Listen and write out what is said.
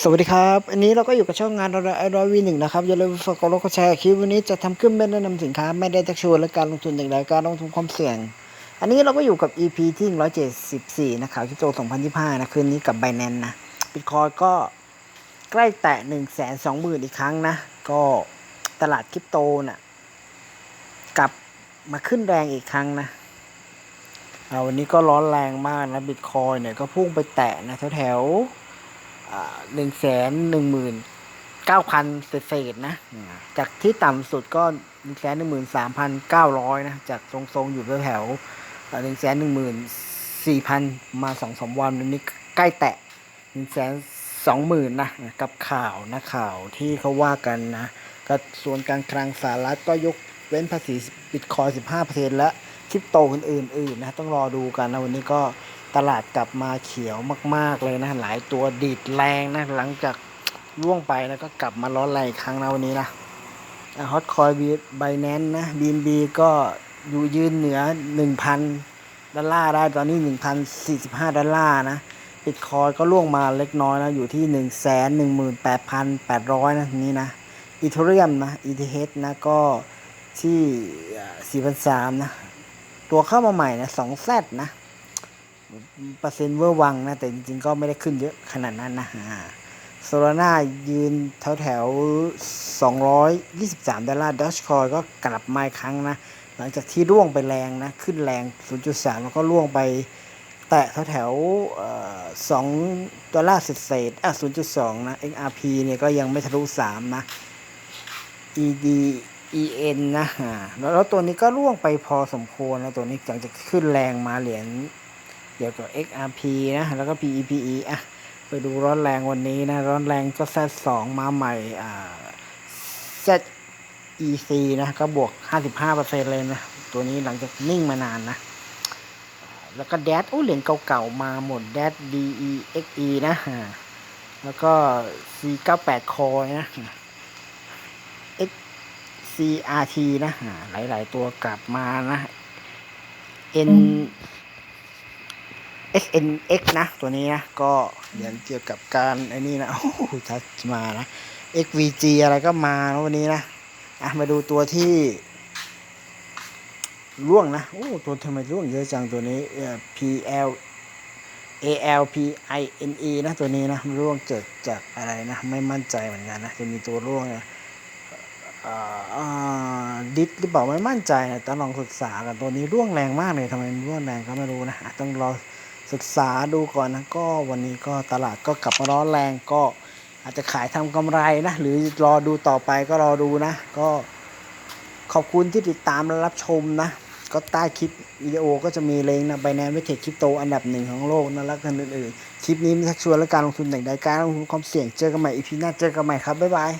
สวัสดีครับ อันนี้เราก็อยู่กับช่องงานเราไอรอยวีหนึ่งนะครับ อย่าลืมฝากกดไลค์กดแชร์คลิปวันนี้จะทำขึ้นไม่ได้นำสินค้า ไม่ได้ชักชวนและการลงทุนอย่างไรการลงทุนความเสี่ยง อันนี้เราก็อยู่กับ EP ที่ 174 นะข่าวคริปโต 2025 นะ คืนนี้กับ b บ n a n c e นะบิตคอยก็ใกล้แตะ 1 2 0 0 0 0 อีกครั้งนะ ก็ตลาดคริปโตน่ะกลับมาขึ้นแรงอีกครั้งนะอ่าวันนี้ก็ร้อนแรงมากนะบิตคอยเนี่ยก็พุ่งไปแตะนะแถวๆ หนึ่งแสนหนึ่งหมื่นเก้าพันเศษๆนะ จากที่ต่ำสุดก็หนึ่งแสนหนึ่งหมื่นสามพันเก้าร้อยนะ จากทรงๆอยู่แถวหนึ่งแสนหนึ่งหมื่นสี่พันมาสองสามวันวันนี้ใกล้แตะหนึ่งแสนสองหมื่นนะ กับข่าวนะข่าวที่เขาว่ากันนะก็ส่วนการคลังสหรัฐก็ยกเว้นภาษีบิตคอยสิบห้าเปอร์เซ็นและคริปโตอื่นๆนะ ต้องรอดูกันนะ วันนี้ก็ ตลาดกลับมาเขียวมาก ๆเลยนะ หลายตัวดีดแรงนะ หลังจากล่วงไปแล้วก็กลับมาร้อนแรงอีกครั้งนะวันนี้นะฮอตคอยบีไบแนนนะบีนบีก็อยู่ยืนเหนือ 1,000 ดอลลาร์ได้ตอนนี้ 1,045 ดอลลาร์นะบิตคอยก็ล่วงมาเล็กน้อยนะ อยู่ที่ 118,800 นะนี้นะอีเทเรียมนะ ETH นะก็ที่4,300นะ ตัวเข้ามาใหม่นะ 2Z นะ เปอร์เซ็นต์เวอร์วังนะ แต่จริงๆก็ไม่ได้ขึ้นเยอะขนาดนั้นนะฮะโซลาร่ายืนแถวแถว223 ดอลลาร์ดอชคอยก็กลับมาอีกครั้งนะ หลังจากที่ร่วงไปแรงนะ ขึ้นแรง 0.3 แล้วก็ร่วงไปแตะแถวแถวสองดอลลาร์เศษๆอะ 0.2 นะ XRP เนี่ยก็ยังไม่ทะลุ 3 นะ ED EN นะฮะแล้วตัวนี้ก็ร่วงไปพอสมควรนะ ตัวนี้หลังจากขึ้นแรงมาเหรียญ กี่ยวกับ XRP นะ แล้วก็ PEPE อะ ไปดูร้อนแรงวันนี้นะ ร้อนแรงก็ Z2 มาใหม่ อ่า ZEC นะ ก็บวก 55%เลยนะ ตัวนี้หลังจากนิ่งมานานนะ แล้วก็แดดโอ้เหรียญเก่าๆ มาหมดแดด DEXE นะแล้วก็ C98 Core นะ XCRT นะหลายๆ ตัวกลับมานะ N SNX นะ ตัวนี้นะ ก็เรียนเกี่ยวกับการไอ้นี่นะ โอ้โหชัดมานะ XVG อะไรก็มาแล้ววันนี้นะ อะ มาดูตัวที่ร่วงนะ โอ้ตัวทำไมร่วงเยอะจังตัวนี้ PL ALPINE นะตัวนี้นะร่วงเกิดจากอะไรนะ ไม่มั่นใจเหมือนกันนะ จะมีตัวร่วงนะดิสหรือเปล่าไม่มั่นใจนะต้องลองศึกษากันตัวนี้ร่วงแรงมากเลยทำไมร่วงแรงก็ไม่รู้นะ ต้องรอ ศึกษาดูก่อนนะก็วันนี้ก็ตลาดก็กลับมาร้อนแรงก็อาจจะขายทำกำไรนะ หรือรอดูต่อไปก็รอดูนะ ก็ขอบคุณที่ติดตามและรับชมนะ ก็ใต้คลิปวิดีโอก็จะมีเลงนะไบแนนเวทเทคคริปโตอันดับหนึ่งของโลกนะแล้วกันอื่นๆคลิปนี้ไม่ชักชวนและการลงทุนแต่งใดการลงทุนความเสี่ยงเจอกันใหม่อีพีหน้าเจอกันใหม่ครับบ๊ายบาย